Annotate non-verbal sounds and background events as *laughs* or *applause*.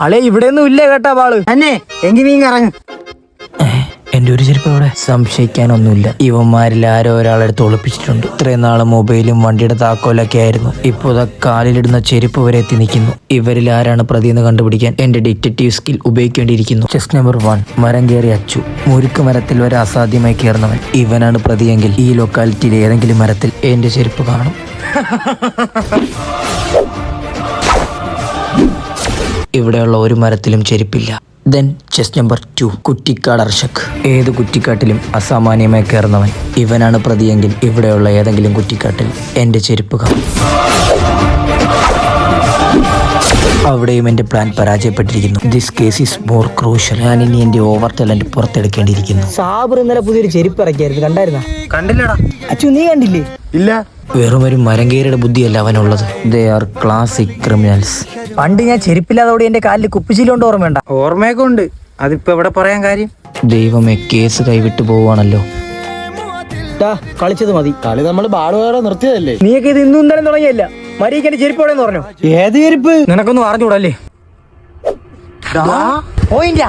അളേ ഇവിടെ ഒന്നും ഇല്ല കേട്ടാ പാൾ തന്നെ എങ്കി നീ ഇറങ്ങ്. എന്റെ ഒരു ചെരുപ്പ് അവിടെ. സംശയിക്കാനൊന്നുമില്ല. ഇവന്മാരിൽ ആരോ ഒരാളെടുത്ത് ഒളിപ്പിച്ചിട്ടുണ്ട്. ഇത്രയും നാൾ മൊബൈലും വണ്ടിയുടെ താക്കോലൊക്കെ ആയിരുന്നു. ഇപ്പോൾ കാലിലിടുന്ന ചെരുപ്പ് വരെ എത്തി നിൽക്കുന്നു. ഇവരിൽ ആരാണ് പ്രതി എന്ന് കണ്ടുപിടിക്കാൻ എന്റെ ഡിറ്റക്റ്റീവ് സ്കിൽ ഉപയോഗിക്കേണ്ടിയിരിക്കുന്നു. ചെസ്റ്റ് നമ്പർ വൺ മരം കയറി അച്ചു. മുരുക്ക് മരത്തിൽ വരെ അസാധ്യമായി കയറുന്നവൻ. ഇവനാണ് പ്രതിയെങ്കിൽ ഈ ലൊക്കാലിറ്റിയിലെ ഏതെങ്കിലും മരത്തിൽ എന്റെ ചെരുപ്പ് കാണും. *laughs* ഇവിടെയുള്ള ഒരു മരത്തിലും ചെരുപ്പില്ല. ദെൻ ചെസ് നമ്പർ ടു കുറ്റിക്കാട് അർഷക്. ഏത് കുറ്റിക്കാട്ടിലും അസാമാന്യമായി കയറുന്നവൻ. ഇവനാണ് പ്രതിയെങ്കിൽ ഇവിടെയുള്ള ഏതെങ്കിലും കുറ്റിക്കാട്ടിൽ എന്റെ ചെരുപ്പ് കാണും അവിടെയും എന്റെ plan പരാജയപ്പെട്ടിരിക്കുന്നു. This case is more crucial ഞാൻ ഇനി എന്റെ ഓവർ ടാലന്റ് പുറത്തെടുക്കേണ്ടിയിരിക്കുന്നു. സാബർ ഇന്നലെ പുതിയൊരു ചെരുപ്പ് ഇറക്കിയായിരുന്നു. കണ്ടായിരുന്ന? കണ്ടില്ലടാ. അച്ചു നീ കണ്ടില്ലേ? ഇല്ല. വെറും ഒരു മരങ്കേരുടെ ബുദ്ധിയല്ല അവനുള്ളത്. ദേ ആർ ക്ലാസിക് ക്രിമിനൽസ് പണ്ട് ഞാൻ ചെരുപ്പില്ലാതോടെ എന്റെ കാലിൽ കുപ്പിച്ചിലുണ്ട് ഓർമ്മയുണ്ട? ഓർമ്മയൊക്കെ ഉണ്ട്. അതിപ്പോ എവിടെ പറയാൻ കാര്യം? ദൈവമേ കേസ് കൈവിട്ടു പോവാണല്ലോ കളിച്ചത് മതി. കളി നമ്മൾ ബാളുകാരെ നിർത്തിയതല്ലേ? നീയൊക്കെ ഇത് ഇന്നും ഇന്നലെ തുടങ്ങിയല്ല. മരിക്ക് എന്റെ ചെരുപ്പ് എവിടെയെന്ന് പറഞ്ഞു? ഏത് ചെരുപ്പ്? നിനക്കൊന്നും അറിഞ്ഞൂടല്ലേ? പോയില്ല